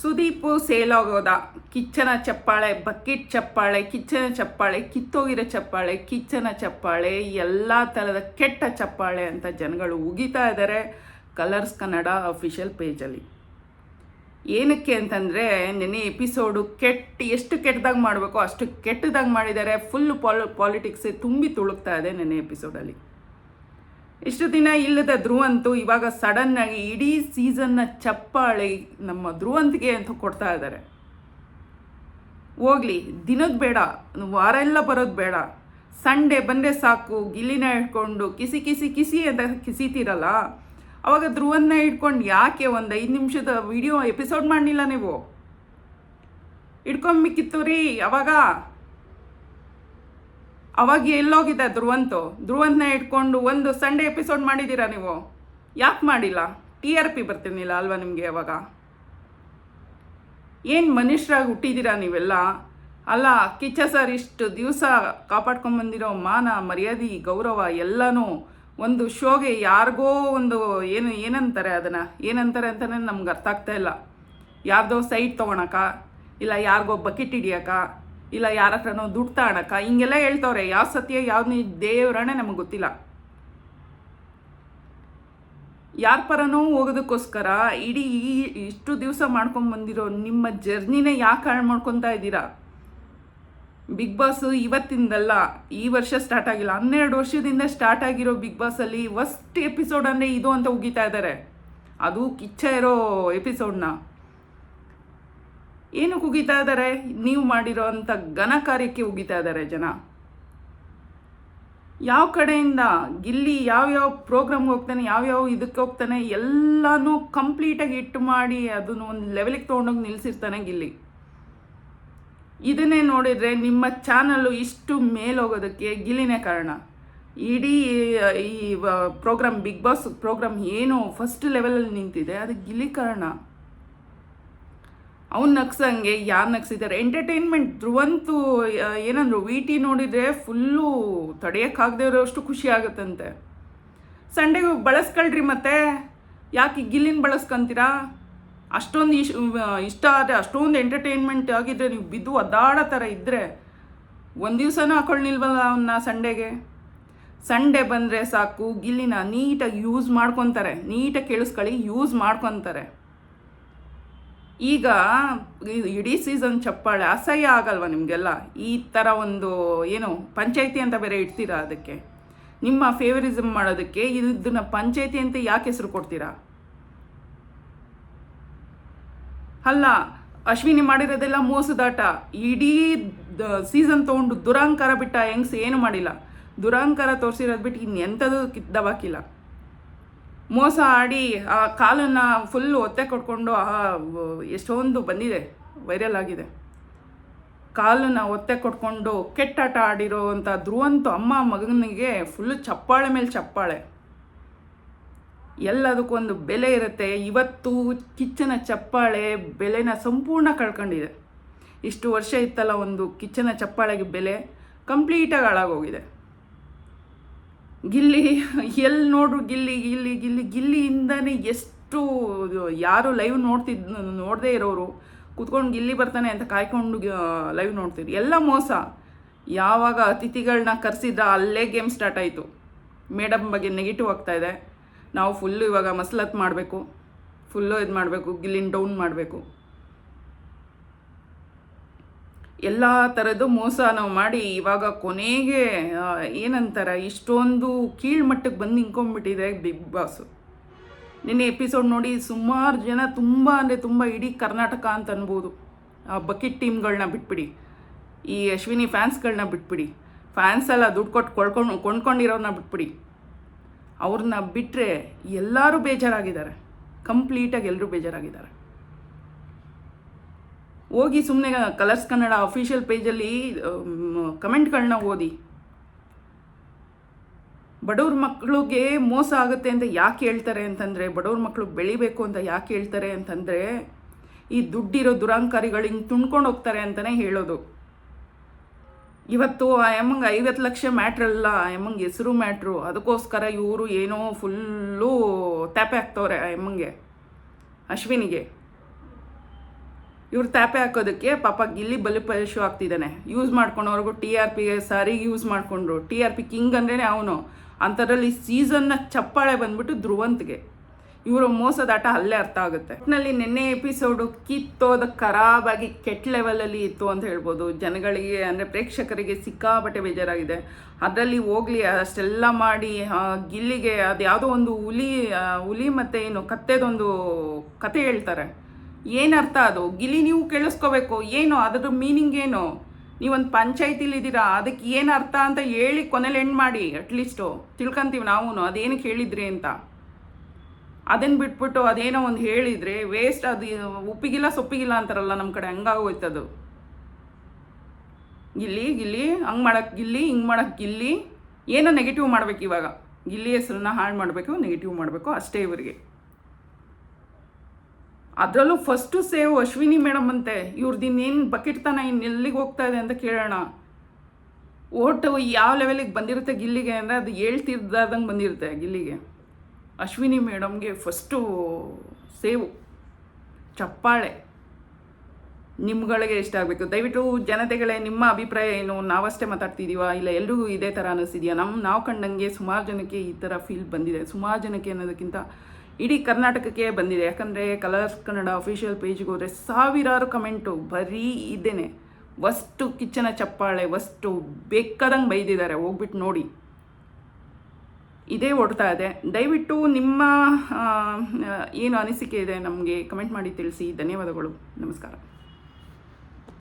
ಸುದೀಪು ಸೇಲಾಗೋದ. ಕಿಚ್ಚನ ಚಪ್ಪಾಳೆ, ಬಕೆಟ್ ಚಪ್ಪಾಳೆ, ಕಿಚ್ಚನ ಚಪ್ಪಾಳೆ, ಕಿತ್ತೋಗಿರೋ ಚಪ್ಪಾಳೆ, ಕಿಚ್ಚನ ಚಪ್ಪಾಳೆ, ಎಲ್ಲ ಥರದ ಕೆಟ್ಟ ಚಪ್ಪಾಳೆ ಅಂತ ಜನಗಳು ಉಗಿತಾ ಇದ್ದಾರೆ ಕಲರ್ಸ್ ಕನ್ನಡ ಅಫಿಷಿಯಲ್ ಪೇಜಲ್ಲಿ ಏನಕ್ಕೆ ಅಂತಂದರೆ ನೆನೆ ಎಪಿಸೋಡು ಕೆಟ್ಟ, ಎಷ್ಟು ಕೆಟ್ಟದಾಗ ಮಾಡಬೇಕೋ ಅಷ್ಟು ಕೆಟ್ಟದಾಗ ಮಾಡಿದ್ದಾರೆ. ಫುಲ್ ಪಾಲ್ ಪಾಲಿಟಿಕ್ಸೇ ತುಂಬಿ ತುಳುಕ್ತಾ ಇದೆ ನೆನೆ ಎಪಿಸೋಡಲ್ಲಿ ಇಷ್ಟು ದಿನ ಇಲ್ಲದ ಧ್ರುವಂತು ಇವಾಗ ಸಡನ್ ಆಗಿ ಇಡೀ ಸೀಸನ್ನ ಚಪ್ಪಾಳೆ ನಮ್ಮ ಧ್ರುವಂತಿಗೆ ಅಂತ ಕೊಡ್ತಾ ಇದ್ದಾರೆ. ಹೋಗ್ಲಿ, ದಿನದ ಬೇಡ, ವಾರ ಎಲ್ಲ ಬರೋದು ಬೇಡ. ಸಂಡೇ ಬಂದರೆ ಸಾಕು, ಗಿಲ್ಲಿನ ಇಟ್ಕೊಂಡು ಕಿಸಿ ಕಿಸಿ ಕಿಸಿ ಅಂತ ಕಿಸಿತೀರಲ್ಲ? ಅವಾಗ ಧ್ರುವನ್ನ ಇಟ್ಕೊಂಡು ಯಾಕೆ ಒಂದು ಐದು ನಿಮಿಷದ ವಿಡಿಯೋ ಎಪಿಸೋಡ್ ಮಾಡಲಿಲ್ಲ ನೀವು? ಇಟ್ಕೊಂಬಿಕ್ಕಿತ್ತು ರೀ ಅವಾಗ? ಅವಾಗ ಎಲ್ಲೋಗಿದೆ ಧ್ರುವಂತು. ಧ್ರುವಂತನ ಇಟ್ಕೊಂಡು ಒಂದು ಸಂಡೇ ಎಪಿಸೋಡ್ ಮಾಡಿದ್ದೀರಾ ನೀವು? ಯಾಕೆ ಮಾಡಿಲ್ಲ? ಟಿ ಆರ್ ಪಿ ಬರ್ತಿರ್ಲಿಲ್ಲ ಅಲ್ವಾ ನಿಮಗೆ ಅವಾಗ? ಏನು ಮನುಷ್ಯರಾಗಿ ಹುಟ್ಟಿದ್ದೀರಾ ನೀವೆಲ್ಲ? ಅಲ್ಲ, ಕಿಚ್ಚ ಸರ್, ಇಷ್ಟು ದಿವಸ ಕಾಪಾಡ್ಕೊಂಬಂದಿರೋ ಮಾನ, ಮರ್ಯಾದೆ, ಗೌರವ ಎಲ್ಲನೂ ಒಂದು ಶೋಗೆ ಯಾರಿಗೋ ಒಂದು ಏನು, ಏನಂತಾರೆ ಅದನ್ನು? ಏನಂತಾರೆ ಅಂತಲೇ ನಮ್ಗೆ ಅರ್ಥ ಆಗ್ತಾ ಇಲ್ಲ. ಯಾರ್ದೋ ಸೈಟ್ ತೊಗೊಳಕ ಇಲ್ಲ, ಯಾರಿಗೋ ಬಕೆಟ್ ಹಿಡಿಯಕ? ಇಲ್ಲ ಯಾರ ಹತ್ರನೋ ದುಡ್ಡು ತಗೊಳಕ ಹಿಂಗೆಲ್ಲ ಹೇಳ್ತವ್ರೆ. ಯಾವ ಸತ್ಯ, ಯಾವ ನೀ ದೇವರನೇ ನಮಗೆ ಗೊತ್ತಿಲ್ಲ. ಯಾರ ಪರನೋ ಹೋಗೋದಕ್ಕೋಸ್ಕರ ಇಡೀ ಇಷ್ಟು ದಿವಸ ಮಾಡ್ಕೊಂಡು ಬಂದಿರೋ ನಿಮ್ಮ ಜರ್ನಿನೇ ಯಾಕೆ ಹಾಳು ಮಾಡ್ಕೊತಾ ಇದ್ದೀರಾ? ಬಿಗ್ ಬಾಸ್ ಇವತ್ತಿಂದಲ್ಲ ಈ ವರ್ಷ ಸ್ಟಾರ್ಟ್ ಆಗಿಲ್ಲ. ಹನ್ನೆರಡು ವರ್ಷದಿಂದ ಸ್ಟಾರ್ಟ್ ಆಗಿರೋ ಬಿಗ್ ಬಾಸಲ್ಲಿ ಫಸ್ಟ್ ಎಪಿಸೋಡ್ ಅಂದರೆ ಇದು ಅಂತ ಉಗಿತಾ ಇದ್ದಾರೆ ಅದು ಕಿಚ್ಚ ಇರೋ ಎಪಿಸೋಡ್ನ. ಏನು ಕುಗಿತಾ ಇದ್ದಾರೆ ನೀವು ಮಾಡಿರೋ ಅಂಥ ಘನ ಕಾರ್ಯಕ್ಕೆ ಉಗಿತಾ ಇದ್ದಾರೆ ಜನ. ಯಾವ ಕಡೆಯಿಂದ ಗಿಲ್ಲಿ ಯಾವ್ಯಾವ ಪ್ರೋಗ್ರಾಮ್ಗೆ ಹೋಗ್ತಾನೆ ಯಾವ್ಯಾವ ಇದಕ್ಕೆ ಹೋಗ್ತಾನೆ, ಎಲ್ಲನೂ ಕಂಪ್ಲೀಟಾಗಿ ಇಟ್ಟು ಮಾಡಿ ಅದನ್ನು ಒಂದು ಲೆವೆಲಿಗೆ ತೊಗೊಂಡೋಗಿ ನಿಲ್ಲಿಸಿರ್ತಾನೆ ಗಿಲ್ಲಿ. ಇದನ್ನೇ ನೋಡಿದರೆ ನಿಮ್ಮ ಚಾನಲ್ಲು ಇಷ್ಟು ಮೇಲೋಗೋದಕ್ಕೆ ಗಿಲ್ಲಿನೇ ಕಾರಣ. ಇಡೀ, ಈ ಪ್ರೋಗ್ರಾಮ್, ಬಿಗ್ ಬಾಸ್ ಪ್ರೋಗ್ರಾಮ್ ಏನು ಫಸ್ಟ್ ಲೆವೆಲಲ್ಲಿ ನಿಂತಿದೆ, ಅದು ಗಿಲ್ಲಿ ಕಾರಣ. ಅವ್ನು ನಗ್ಸಂಗೆ, ಯಾರು ನಗ್ಸಿದ್ದಾರೆ ಎಂಟರ್ಟೈನ್ಮೆಂಟ್ ಧ್ರುವಂತು ಏನಂದ್ರು ವಿ ಟಿ ನೋಡಿದರೆ ಫುಲ್ಲು ತಡೆಯೋಕ್ಕಾಗದೇ ಇರೋಷ್ಟು ಖುಷಿ ಆಗುತ್ತಂತೆ. ಸಂಡೆಗೆ ಬಳಸ್ಕೊಳ್ರಿ ಮತ್ತೆ. ಯಾಕೆ ಗಿಲ್ಲಿನ ಬಳಸ್ಕೊಂತೀರಾ? ಅಷ್ಟೊಂದು ಇಶ್ ಇಷ್ಟ ಆದರೆ, ಅಷ್ಟೊಂದು ಎಂಟರ್ಟೈನ್ಮೆಂಟ್ ಆಗಿದ್ರೆ ನೀವು ಬಿದ್ದು ಒದ್ದಾಡೋ ಥರ ಇದ್ದರೆ ಒಂದು ದಿವಸನೂ ಹಾಕೊಳ್ಳಿಲ್ವಲ್ಲ ಅವನ್ನ ಸಂಡೆಗೆ ಸಂಡೇ ಬಂದರೆ ಸಾಕು, ಗಿಲ್ಲಿನ ನೀಟಾಗಿ ಯೂಸ್ ಮಾಡ್ಕೊತಾರೆ. ನೀಟಾಗಿ ಕೇಳಿಸ್ಕೊಳ್ಳಿ ಯೂಸ್ ಮಾಡ್ಕೊತಾರೆ. ಈಗ ಇಡೀ ಸೀಸನ್ ಚಪ್ಪಾಳೆ ಅಸಹ್ಯ ಆಗಲ್ವ ನಿಮಗೆಲ್ಲ? ಈ ಥರ ಒಂದು ಏನು ಪಂಚಾಯಿತಿ ಅಂತ ಬೇರೆ ಇಡ್ತೀರಾ ಅದಕ್ಕೆ? ನಿಮ್ಮ ಫೇವರಿಸಮ್ ಮಾಡೋದಕ್ಕೆ ಇದನ್ನ ಪಂಚಾಯಿತಿ ಅಂತ ಯಾಕೆ ಹೆಸರು ಕೊಡ್ತೀರಾ? ಅಲ್ಲ, ಅಶ್ವಿನಿ ಮಾಡಿರೋದೆಲ್ಲ ಮೋಸದಾಟ ಇಡೀ ಸೀಸನ್ ತೊಗೊಂಡು ದುರಾಂಕಾರ ಬಿಟ್ಟ ಹೆಂಗ್ಸ್ ಏನು ಮಾಡಿಲ್ಲ? ದುರಾಂಕಾರ ತೋರಿಸಿರೋದು ಬಿಟ್ಟು ಇನ್ನೆಂಥದ್ದು ಕಿದ್ದವಾಕಿಲ್ಲ ಮೋಸ ಆಡಿ ಆ ಕಾಲನ್ನು ಫುಲ್ಲು ಒತ್ತೆ ಕೊಟ್ಕೊಂಡು, ಆ ಎಷ್ಟೊಂದು ಬಂದಿದೆ ವೈರಲ್ ಆಗಿದೆ. ಕಾಲನ್ನು ಒತ್ತೆ ಕೊಟ್ಕೊಂಡು ಕೆಟ್ಟಾಟ ಆಡಿರೋವಂಥ ಧ್ರುವಂತು ಅಮ್ಮ ಮಗನಿಗೆ ಫುಲ್ಲು ಚಪ್ಪಾಳೆ ಮೇಲೆ ಚಪ್ಪಾಳೆ. ಎಲ್ಲದಕ್ಕೊಂದು ಬೆಲೆ ಇರುತ್ತೆ. ಇವತ್ತು ಕಿಚ್ಚನ ಚಪ್ಪಾಳೆ ಬೆಲೆನ ಸಂಪೂರ್ಣ ಕಳ್ಕೊಂಡಿದೆ. ಇಷ್ಟು ವರ್ಷ ಇತ್ತಲ್ಲ ಒಂದು ಕಿಚ್ಚನ ಚಪ್ಪಾಳೆಗೆ ಬೆಲೆ ಕಂಪ್ಲೀಟಾಗಿ ಹಾಳಾಗೋಗಿದೆ. ಗಿಲ್ಲಿ ಎಲ್ಲಿ ನೋಡ್ರು ಗಿಲ್ಲಿ ಗಿಲ್ಲಿ ಗಿಲ್ಲಿ, ಗಿಲ್ಲಿಯಿಂದನೇ ಎಷ್ಟು ಯಾರು ಲೈವ್ ನೋಡ್ತಿದ್, ನೋಡದೇ ಇರೋರು ಕುತ್ಕೊಂಡು ಗಿಲ್ಲಿ ಬರ್ತಾನೆ ಅಂತ ಕಾಯ್ಕೊಂಡು ಲೈವ್ ನೋಡ್ತೀರಿ ಎಲ್ಲ ಮೋಸ. ಯಾವಾಗ ಅತಿಥಿಗಳನ್ನ ಕರೆಸಿದ್ರ ಅಲ್ಲೇ ಗೇಮ್ ಸ್ಟಾರ್ಟ್ ಆಯಿತು. ಮೇಡಮ್ ಬಗ್ಗೆ ನೆಗೆಟಿವ್ ಆಗ್ತಾ ಇದೆ. ನಾವು ಫುಲ್ಲು ಇವಾಗ ಮಸಲತ್ ಮಾಡಬೇಕು. ಫುಲ್ಲು ಇದು ಮಾಡಬೇಕು, ಗಿಲ್ಲಿನ ಡೌನ್ ಮಾಡಬೇಕು. ಎಲ್ಲ ಥರದ್ದು ಮೋಸ ನಾವು ಮಾಡಿ ಇವಾಗ ಕೊನೆಗೆ ಏನಂತಾರ, ಇಷ್ಟೊಂದು ಕೀಳ್ಮಟ್ಟಕ್ಕೆ ಬಂದು ನಿಂಕೊಂಬಿಟ್ಟಿದೆ ಬಿಗ್ ಬಾಸು. ನಿನ್ನೆ ಎಪಿಸೋಡ್ ನೋಡಿ ಸುಮಾರು ಜನ ತುಂಬ ಅಂದರೆ ತುಂಬ ಇಡೀ ಕರ್ನಾಟಕ ಅಂತ ಅನ್ಬೋದು. ಬಕೆಟ್ ಟೀಮ್ಗಳನ್ನ ಬಿಟ್ಬಿಡಿ. ಈ ಅಶ್ವಿನಿ ಫ್ಯಾನ್ಸ್ಗಳನ್ನ ಬಿಟ್ಬಿಡಿ. ಫ್ಯಾನ್ಸ್ ಎಲ್ಲ ದುಡ್ಡು ಕೊಟ್ಟು ಕೊಳ್ಕೊಂಡು ಕೊಂಡ್ಕೊಂಡಿರೋರನ್ನ ಬಿಟ್ಬಿಡಿ. ಅವ್ರನ್ನ ಬಿಟ್ಟರೆ ಎಲ್ಲರೂ ಬೇಜಾರಾಗಿದ್ದಾರೆ. ಕಂಪ್ಲೀಟಾಗಿ ಎಲ್ಲರೂ ಬೇಜಾರಾಗಿದ್ದಾರೆ. ಹೋಗಿ ಸುಮ್ಮನೆ ಕಲರ್ಸ್ ಕನ್ನಡ ಅಫಿಷಿಯಲ್ ಪೇಜಲ್ಲಿ ಕಮೆಂಟ್ಗಳನ್ನ ಓದಿ. ಬಡವ್ರ ಮಕ್ಕಳಿಗೆ ಮೋಸ ಆಗುತ್ತೆ ಅಂತ ಯಾಕೆ ಹೇಳ್ತಾರೆ ಅಂತಂದರೆ, ಬಡವ್ರ ಮಕ್ಕಳು ಬೆಳಿಬೇಕು ಅಂತ ಯಾಕೆ ಹೇಳ್ತಾರೆ ಅಂತಂದರೆ, ಈ ದುಡ್ಡಿರೋ ದುರಾಂಕಾರಿಗಳು ಹಿಂಗೆ ತುಂಡ್ಕೊಂಡು ಹೋಗ್ತಾರೆ ಅಂತಲೇ ಹೇಳೋದು. ಇವತ್ತು ಆ ಎಮ್ಮಂಗೆ ಐವತ್ತು ಲಕ್ಷ ಮ್ಯಾಟ್ರ್ ಅಲ್ಲ, ಆ ಎಮ್ಮಂಗೆ ಹೆಸರು ಮ್ಯಾಟ್ರು, ಅದಕ್ಕೋಸ್ಕರ ಇವರು ಏನೋ ಫುಲ್ಲು ಟ್ಯಾಪೆ ಆಗ್ತವ್ರೆ ಆ ಎಮ್ಮಂಗೆ ಅಶ್ವಿನಿಗೆ. ಇವ್ರು ತಾಪೆ ಹಾಕೋದಕ್ಕೆ ಪಾಪ ಗಿಲ್ಲಿ ಬಲಿಪಶು ಆಗ್ತಿದ್ದಾನೆ. ಯೂಸ್ ಮಾಡ್ಕೊಂಡವ್ರಿಗು ಟಿ ಆರ್ ಪಿ ಸಾರಿಗೆ ಯೂಸ್ ಮಾಡಿಕೊಂಡ್ರು. ಟಿ ಆರ್ ಪಿ ಕಿಂಗ್ ಅಂದ್ರೇ ಅವನು. ಅಂಥದ್ರಲ್ಲಿ ಸೀಸನ್ನ ಚಪ್ಪಾಳೆ ಬಂದ್ಬಿಟ್ಟು ಧ್ರುವಂತ್ಗೆ. ಇವರು ಮೋಸದಾಟ ಅಲ್ಲೇ ಅರ್ಥ ಆಗುತ್ತೆ. ನಲ್ಲಿ ನಿನ್ನೆ ಎಪಿಸೋಡು ಕಿತ್ತೋದ ಖರಾಬಾಗಿ ಕೆಟ್ಟ ಲೆವೆಲಲ್ಲಿ ಇತ್ತು ಅಂತ ಹೇಳ್ಬೋದು. ಜನಗಳಿಗೆ ಅಂದರೆ ಪ್ರೇಕ್ಷಕರಿಗೆ ಸಿಕ್ಕಾಪಟ್ಟೆ ಬೇಜಾರಾಗಿದೆ. ಅದರಲ್ಲಿ ಹೋಗ್ಲಿ, ಅಷ್ಟೆಲ್ಲ ಮಾಡಿ ಗಿಲ್ಲಿಗೆ ಅದು ಯಾವುದೋ ಒಂದು ಹುಲಿ ಹುಲಿ ಮತ್ತು ಏನು ಕತ್ತೆದೊಂದು ಕತೆ ಹೇಳ್ತಾರೆ. ಏನು ಅರ್ಥ ಅದು? ಗಿಲಿ ನೀವು ಕೇಳಿಸ್ಕೋಬೇಕು. ಏನು? ಅದರ ಮೀನಿಂಗ್ ಏನು? ನೀವೊಂದು ಪಂಚಾಯತಿಲಿ ಇದ್ದೀರಾ? ಅದಕ್ಕೆ ಏನು ಅರ್ಥ ಅಂತ ಹೇಳಿ ಕೊನೆಲಿ ಎಂಡ್ ಮಾಡಿ ಅಟ್ಲೀಸ್ಟು ತಿಳ್ಕೊಂತೀವಿ ನಾವು ಅದೇನಕ್ಕೆ ಹೇಳಿದ್ರಿ ಅಂತ. ಅದನ್ನು ಬಿಟ್ಬಿಟ್ಟು ಅದೇನೋ ಒಂದು ಹೇಳಿದರೆ ವೇಸ್ಟ್ ಅದು ಉಪ್ಪಿಗಿಲ್ಲ, ಸೊಪ್ಪಿಗಿಲ್ಲ ಅಂತಾರಲ್ಲ ನಮ್ಮ ಕಡೆ. ಹಂಗಾಗೋಯ್ತದು ಗಿಲ್ಲಿ ಗಿಲ್ಲಿ ಹಂಗೆ ಮಾಡೋಕ್ಕೆ ಗಿಲ್ಲಿ ಹಿಂಗೆ ಮಾಡೋಕ್ಕೆ ಗಿಲ್ಲಿ ಏನೋ ನೆಗೆಟಿವ್ ಮಾಡ್ಬೇಕು ಇವಾಗ. ಗಿಲ್ಲಿ ಹೆಸರನ್ನ ಹಾಳು ಮಾಡಬೇಕು ನೆಗೆಟಿವ್ ಮಾಡಬೇಕು, ಅಷ್ಟೇ ಇವರಿಗೆ. ಅದರಲ್ಲೂ ಫಸ್ಟು ಸೇವ್ ಅಶ್ವಿನಿ ಮೇಡಮ್ ಅಂತೆ. ಇವ್ರದ್ದು ಇನ್ನೇನು ಬಕೆಟ್ ತನ ಇನ್ನು ಎಲ್ಲಿಗೆ ಹೋಗ್ತಾ ಇದೆ ಅಂತ ಕೇಳೋಣ. ಓಟು ಯಾವ ಲೆವೆಲಿಗೆ ಬಂದಿರುತ್ತೆ ಗಿಲ್ಲಿಗೆ ಅಂದರೆ ಅದು ಹೇಳ್ತಿದ್ದಾದಂಗೆ ಬಂದಿರುತ್ತೆ ಗಿಲ್ಲಿಗೆ. ಅಶ್ವಿನಿ ಮೇಡಮ್ಗೆ ಫಸ್ಟು ಸೇವು ಚಪ್ಪಾಳೆ. ನಿಮ್ಗಳಿಗೆ ಇಷ್ಟ ಆಗಬೇಕು. ದಯವಿಟ್ಟು ಜನತೆಗಳೇ, ನಿಮ್ಮ ಅಭಿಪ್ರಾಯ ಏನು? ನಾವಷ್ಟೇ ಮಾತಾಡ್ತಿದ್ದೀವ ಇಲ್ಲ ಎಲ್ರಿಗೂ ಇದೇ ಥರ ಅನ್ನಿಸ್ತಿದೆಯಾ ನಮ್ಮ ನಾವು ಕಂಡಂಗೆ ಸುಮಾರು ಜನಕ್ಕೆ ಈ ಥರ ಫೀಲ್ ಬಂದಿದೆ. ಸುಮಾರು ಜನಕ್ಕೆ ಅನ್ನೋದಕ್ಕಿಂತ ಇಡೀ ಕರ್ನಾಟಕಕ್ಕೆ ಬಂದಿದೆ. ಯಾಕಂದರೆ ಕಲರ್ಸ್ ಕನ್ನಡ ಅಫಿಷಿಯಲ್ ಪೇಜ್ಗೆ ಹೋದರೆ ಸಾವಿರಾರು ಕಮೆಂಟು ಬರೀ ಇದ್ದೇನೆ ವಸ್ತು ಕಿಚ್ಚನ ಚಪ್ಪಾಳೆ, ವಸ್ತು ಬೇಕಾದಂಗೆ ಬೈದಿದ್ದಾರೆ. ಹೋಗ್ಬಿಟ್ಟು ನೋಡಿ. ಇದೇ ಓಡ್ತಾ ಇದೆ. ದಯವಿಟ್ಟು ನಿಮ್ಮ ಏನು ಅನಿಸಿಕೆ ಇದೆ ನಮಗೆ ಕಮೆಂಟ್ ಮಾಡಿ ತಿಳಿಸಿ. ಧನ್ಯವಾದಗಳು. ನಮಸ್ಕಾರ.